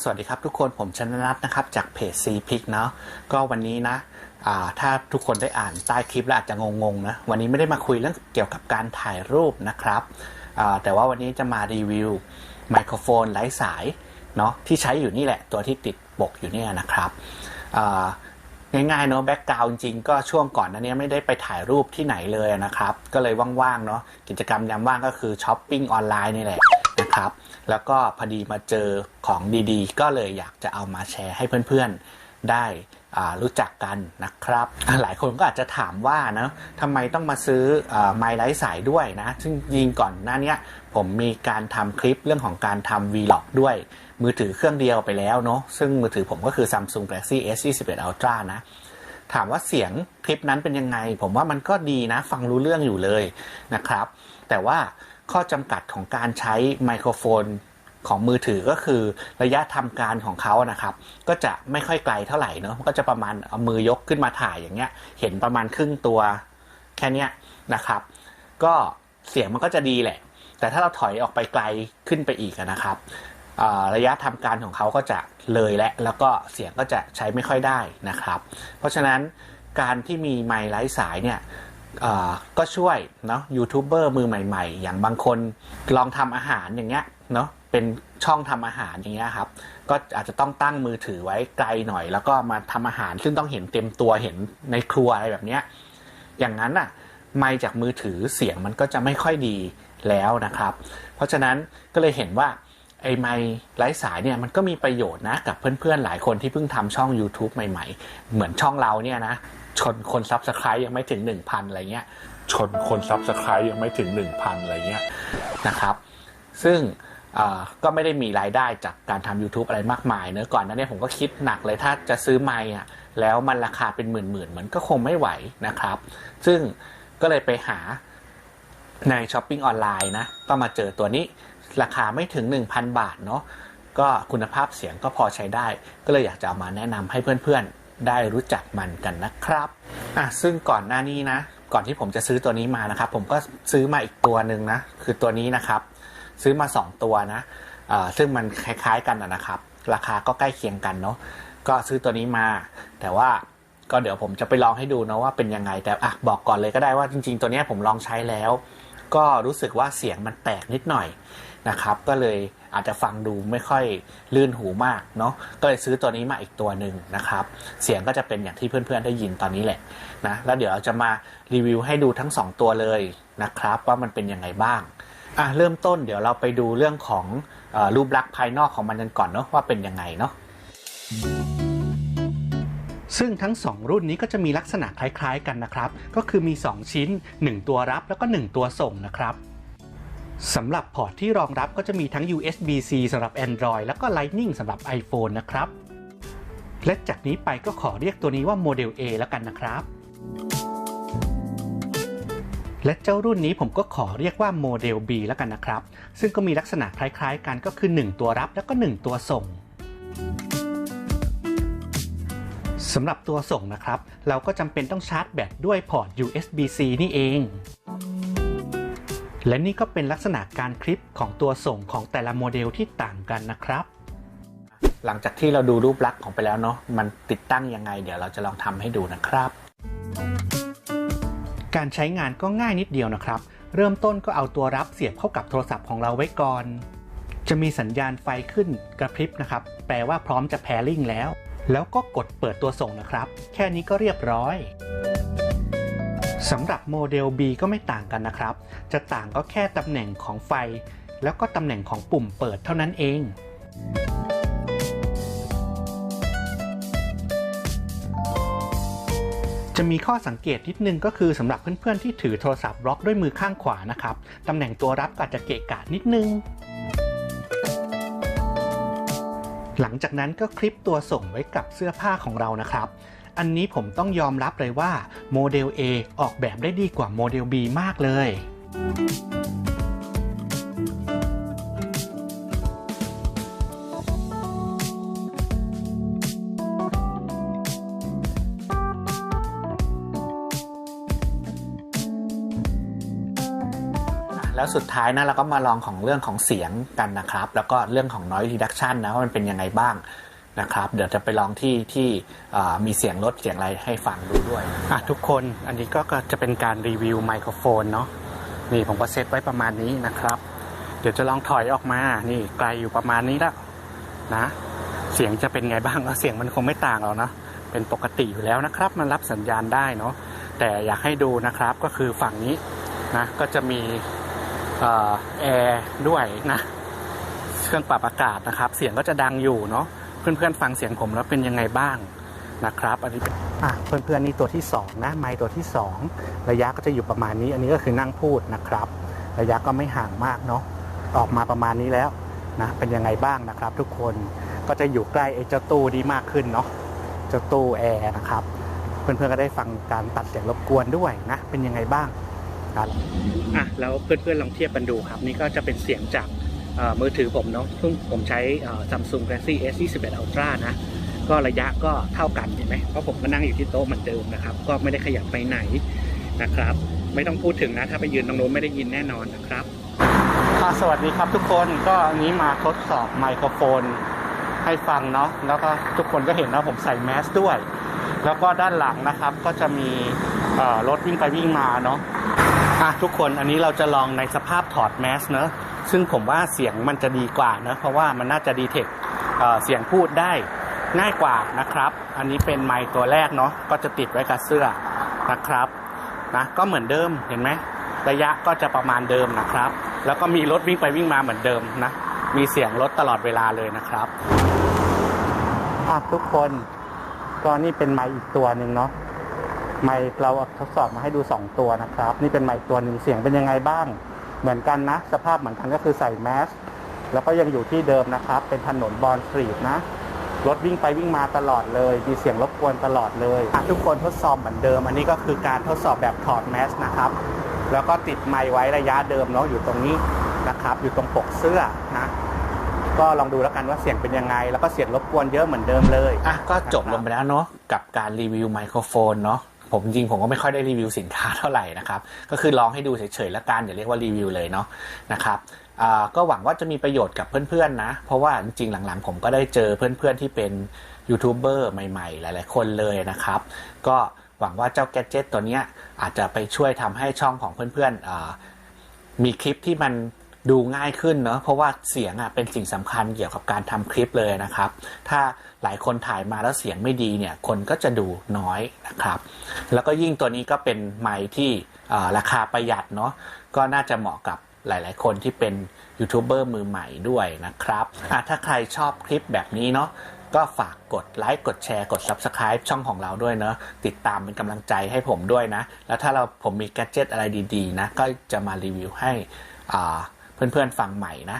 สวัสดีครับทุกคนผมชนนัทนะครับ จากเพจ c p i c เนาะก็วันนี้นะถ้าทุกคนได้อ่านใต้คลิปแล้วอาจจะงงๆนะวันนี้ไม่ได้มาคุยเรื่องเกี่ยวกับการถ่ายรูปนะครับแต่ว่าวันนี้จะมารีวิวไมโครโฟนไร้สายเนาะที่ใช้อยู่นี่แหละ ตัวที่ติดปกอยู่เนี่ยนะครับง่ายๆเนาะแบ็กกราวจริงๆก็ช่วงก่อนนั้นนี้ไม่ได้ไปถ่ายรูปที่ไหนเลยนะครับ ก็เลยว่างๆเนาะกิจกรรมยามว่างก็คือช้อปปิ้งออนไลน์นี่แหละ นะครับ แล้วก็พอดีมาเจอของดีๆ ก็เลยอยากจะเอามาแชร์ให้เพื่อนๆได้รู้จักกันนะครับ หลายคนก็อาจจะถามว่านะทำไมต้องมาซื้อไมล์ไร้สายด้วยนะ ซึ่งยิงก่อนหน้านี้ผมมีการทำคลิปเรื่องของการทำ Vlog ด้วย มือถือเครื่องเดียวไปแล้วเนาะซึ่งมือถือผมก็คือ Samsung Galaxy S21 Ultra นะถามว่าเสียงคลิปนั้นเป็นยังไง ผมว่ามันก็ดีนะ ฟังรู้เรื่องอยู่เลยนะครับ แต่ว่า ข้อจำกัดของการใช้ไมโครโฟนของมือถือก็คือระยะทำการของเขานะครับ ก็จะไม่ค่อยไกลเท่าไหร่เนาะก็จะประมาณเอามือยกขึ้นมาถ่ายอย่างเงี้ย เห็นประมาณครึ่งตัวแค่นี้นะครับ ก็เสียงมันก็จะดีแหละ แต่ถ้าเราถอยออกไปไกลขึ้นไปอีกนะครับระยะทำการของเขาก็จะเลยและ แล้วก็เสียงก็จะใช้ไม่ค่อยได้นะครับ เพราะฉะนั้นการที่มีไมค์ไร้สายเนี่ย ก็ช่วยเนาะยูทูบเบอร์มือใหม่ ๆ อย่างบางคนลองทำอาหารอย่างเงี้ยเนาะเป็นช่องทำอาหารอย่างเงี้ยครับ ก็อาจจะต้องตั้งมือถือไว้ไกลหน่อย แล้วก็มาทำอาหารซึ่งต้องเห็นเต็มตัวเห็นในครัวอะไรแบบเนี้ยอย่างนั้นอะไมค์จากมือถือเสียงมันก็จะไม่ค่อยดีแล้วนะครับ เพราะฉะนั้นก็เลยเห็นว่าไอ้ไมค์ไร้สายเนี่ยมันก็มีประโยชน์นะกับเพื่อนๆหลายคนที่เพิ่งทำช่อง YouTube ใหม่ ๆ เหมือนช่องเราเนี่ยนะ ชนคนซับสไครต์ยังไม่ถึง 1,000 อะไรเงี้ย ชนคนซับสไครต์ยังไม่ถึง 1,000 อะไรเงี้ยนะครับ ซึ่งก็ไม่ได้มีรายได้จากการทำ YouTube อะไรมากมายเนอะก่อนนั้นเนี่ยผมก็คิดหนักเลยถ้าจะซื้อไมค์อะแล้วมันราคาเป็นหมื่นๆมันก็คงไม่ไหวนะครับ ซึ่งก็เลยไปหาในช้อปปิ้งออนไลน์นะ ก็มาเจอตัวนี้ราคาไม่ถึง 1,000 บาทเนาะก็คุณภาพเสียงก็พอใช้ได้ ก็เลยอยากจะเอามาแนะนำให้เพื่อนๆ ได้รู้จักมันกันนะครับอะซึ่งก่อนหน้านี้นะ ก่อนที่ผมจะซื้อตัวนี้มานะครับ ผมก็ซื้อมาอีกตัวหนึ่งนะ คือตัวนี้นะครับ ซื้อมา 2 ตัวนะซึ่งมันคล้ายๆกันนะครับ ราคาก็ใกล้เคียงกันเนาะก็ซื้อตัวนี้มา แต่ว่าก็เดี๋ยวผมจะไปลองให้ดูนะว่าเป็นยังไงแต่อะบอกก่อนเลยก็ได้ว่าจริง ๆ ตัวนี้ผมลองใช้แล้ว ก็รู้สึกว่าเสียงมันแตกนิดหน่อยนะครับ ก็เลย อาจจะฟังดูไม่ค่อยลื่นหูมากเนาะก็เลยซื้อตัวนี้มาอีกตัวหนึ่งนะครับ เสียงก็จะเป็นอย่างที่เพื่อนๆได้ยินตอนนี้แหละนะแล้วเดี๋ยวเราจะมารีวิวให้ดูทั้ง 2 ตัวเลยนะครับ ว่ามันเป็นยังไงบ้างอะเริ่มต้นเดี๋ยวเราไปดูเรื่องของอรูปลักษณ์ภายนอกของมันกันก่อนเนาะว่าเป็นยังไงเนาะซึ่งทั้ง 2 รุ่นนี้ก็จะมีลักษณะคล้ายๆกันนะครับ ก็คือมี 2 ชิ้น 1 ตัวรับแล้วก็ 1 ตัวส่งนะครับ สำหรับพอร์ตที่รองรับก็จะมีทั้ง USB-C สำหรับ Android แล้วก็ Lightning สำหรับ iPhone นะครับ และจากนี้ไปก็ขอเรียกตัวนี้ว่าโมเดล A แล้วกันนะครับ และเจ้ารุ่นนี้ผมก็ขอเรียกว่าโมเดล B แล้วกันนะครับ ซึ่งก็มีลักษณะคล้ายๆ กันก็คือ 1 ตัวรับแล้วก็ 1 ตัวส่งสำหรับตัวส่งนะครับ เราก็จำเป็นต้องชาร์จแบตด้วยพอร์ต USB-C นี่เอง และนี่ก็เป็นลักษณะการคลิปของตัวส่งของแต่ละโมเดลที่ต่างกันนะครับ หลังจากที่เราดูรูปลักษณ์ของไปแล้วเนาะมันติดตั้งยังไง เดี๋ยวเราจะลองทำให้ดูนะครับ การใช้งานก็ง่ายนิดเดียวนะครับ เริ่มต้นก็เอาตัวรับเสียบเข้ากับโทรศัพท์ของเราไว้ก่อน จะมีสัญญาณไฟขึ้นกระพริบนะครับ แปลว่าพร้อมจะแพริ่งแล้ว แล้วก็กดเปิดตัวส่งนะครับ แค่นี้ก็เรียบร้อย สำหรับโมเดล B ก็ไม่ต่างกันนะครับ จะต่างก็แค่ตำแหน่งของไฟ แล้วก็ตำแหน่งของปุ่มเปิดเท่านั้นเอง จะมีข้อสังเกตนิดนึงก็คือสำหรับเพื่อนๆที่ถือโทรศัพท์ล็อกด้วยมือข้างขวานะครับ ตำแหน่งตัวรับอาจจะเกะกะนิดนึง หลังจากนั้นก็คลิปตัวส่งไว้กับเสื้อผ้าของเรานะครับ อันนี้ผมต้องยอมรับเลยว่าโมเดล A ออกแบบได้ดีกว่าโมเดล B มากเลย แล้วสุดท้ายนะเราก็มาลองของเรื่องของเสียงกันนะครับ แล้วก็เรื่องของ noise reduction นะว่ามันเป็นยังไงบ้าง นะครับเดี๋ยวจะไปลองที่ที่มีเสียงลดเสียงอะไรให้ฟังดูด้วยอะทุกคนอันนี้ก็จะเป็นการรีวิวไมโครโฟนเนาะนี่ผมก็เซตไว้ประมาณนี้นะครับ เดี๋ยวจะลองถอยออกมานี่ไกลอยู่ประมาณนี้แล้วนะ เสียงจะเป็นไงบ้างเสียงมันคงไม่ต่างหรอกเนาะเป็นปกติอยู่แล้วนะครับ มันรับสัญญาณได้เนาะแต่อยากให้ดูนะครับก็คือฝั่งนี้นะก็จะมีแอร์ด้วยนะ เครื่องปรับอากาศนะครับ เสียงก็จะดังอยู่เนาะ เพื่อนๆฟังเสียงผมแล้วเป็นยังไงบ้างนะครับอันนี้เป็นอะเพื่อนๆนี่ตัวที่สองนะไมค์ตัวที่สองระยะก็จะอยู่ประมาณนี้ อันนี้ก็คือนั่งพูดนะครับ ระยะก็ไม่ห่างมากเนาะออกมาประมาณนี้แล้วนะเป็นยังไงบ้างนะครับ ทุกคนก็จะอยู่ใกล้ไอ้เจ้าตู้นี้มากขึ้นเนาะเจ้าตู้แอร์นะครับ เพื่อนๆก็ได้ฟังการตัดเสียงรบกวนด้วยนะเป็นยังไงบ้างครับอะแล้วเพื่อนๆลองเทียบกันดูครับ นี่ก็จะเป็นเสียงจากเอ่อ มือถือผมเนาะซึ่งผมใช้เอ่อ Samsung Galaxy S 21 Ultra นะ ก็ระยะก็เท่ากันเห็นไหมเพราะผมก็นั่งอยู่ที่โต๊ะเหมือนเดิมนะครับ ก็ไม่ได้ขยับไปไหนนะครับ ไม่ต้องพูดถึงนะ ถ้าไปยืนตรงโน้นไม่ได้ยินแน่นอนนะครับสวัสดีครับทุกคนก็อันนี้มาทดสอบไมโครโฟนให้ฟังเนาะแล้วก็ทุกคนก็เห็นว่าผมใส่แมสด้วย แล้วก็ด้านหลังนะครับก็จะมีรถวิ่งไปวิ่งมาเนาะอะทุกคนอันนี้เราจะลองในสภาพถอดแมสเนอะ ซึ่งผมว่าเสียงมันจะดีกว่านะเพราะว่ามันน่าจะดีเทคเสียงพูดได้ง่ายกว่านะครับ อันนี้เป็นไมค์ตัวแรกเนาะก็จะติดไว้กับเสื้อนะครับนะก็เหมือนเดิมเห็นไหมระยะก็จะประมาณเดิมนะครับ แล้วก็มีรถวิ่งไปวิ่งมาเหมือนเดิมนะมีเสียงรถตลอดเวลาเลยนะครับทุกคนก็นี่เป็นไมค์อีกตัวหนึ่งเนาะไมค์เราทดสอบมาให้ดู 2 ตัวนะครับ นี่เป็นไมค์ตัวหนึ่งเสียงเป็นยังไงบ้าง เหมือนกันนะ สภาพเหมือนกันก็คือใส่แมสแล้วก็ยังอยู่ที่เดิมนะครับ เป็นถนนบอลสตรีทนะรถวิ่งไปวิ่งมาตลอดเลย มีเสียงรบกวนตลอดเลยอะทุกคนทดสอบเหมือนเดิม อันนี้ก็คือการทดสอบแบบถอดแมสนะครับ แล้วก็ติดไมค์ไว้ระยะเดิมเนาะอยู่ตรงนี้นะครับ อยู่ตรงปกเสื้อนะก็ลองดูแล้วกันว่าเสียงเป็นยังไง แล้วก็เสียงรบกวนเยอะเหมือนเดิมเลยอะก็จบลงไปแล้วเนาะกับการรีวิวไมโครโฟนเนาะ ผมจริงผมก็ไม่ค่อยได้รีวิวสินค้าเท่าไหร่นะครับ ก็คือลองให้ดูเฉยๆแล้วกันอย่าเรียกว่ารีวิวเลยเนาะนะครับก็หวังว่าจะมีประโยชน์กับเพื่อนๆนะ เพราะว่าจริงๆหลังๆ ผมก็ได้เจอเพื่อนๆที่เป็นยูทูบเบอร์ใหม่ๆ หลายๆ คนเลยนะครับ ก็หวังว่าเจ้าแกดเจิตตัวเนี้ยอาจจะไปช่วยทำให้ช่องของเพื่อนๆมีคลิปที่มัน ดูง่ายขึ้นเนาะเพราะว่าเสียงอะเป็นสิ่งสำคัญเกี่ยวกับการทำคลิปเลยนะครับ ถ้าหลายคนถ่ายมาแล้วเสียงไม่ดีเนี่ยคนก็จะดูน้อยนะครับ แล้วก็ยิ่งตัวนี้ก็เป็นไมค์ที่ราคาประหยัดเนาะก็น่าจะเหมาะกับหลาย ๆ คนที่เป็นยูทูบเบอร์มือใหม่ด้วยนะครับอะถ้าใครชอบคลิปแบบนี้เนาะก็ฝากกดไลค์กดแชร์กด Subscribe ช่องของเราด้วยเนาะติดตามเป็นกำลังใจให้ผมด้วยนะ แล้วถ้าเราผมมีแกดเจิตอะไรดี ๆ นะ ก็จะมารีวิวให้อ่า เพื่อนๆฟังใหม่นะ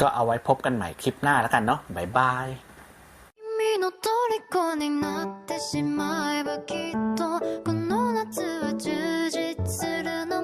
ก็เอาไว้พบกันใหม่คลิปหน้าแล้วกันเนาะบ๊ายบาย 君の虜になってしまえばきっとこの夏は充実するの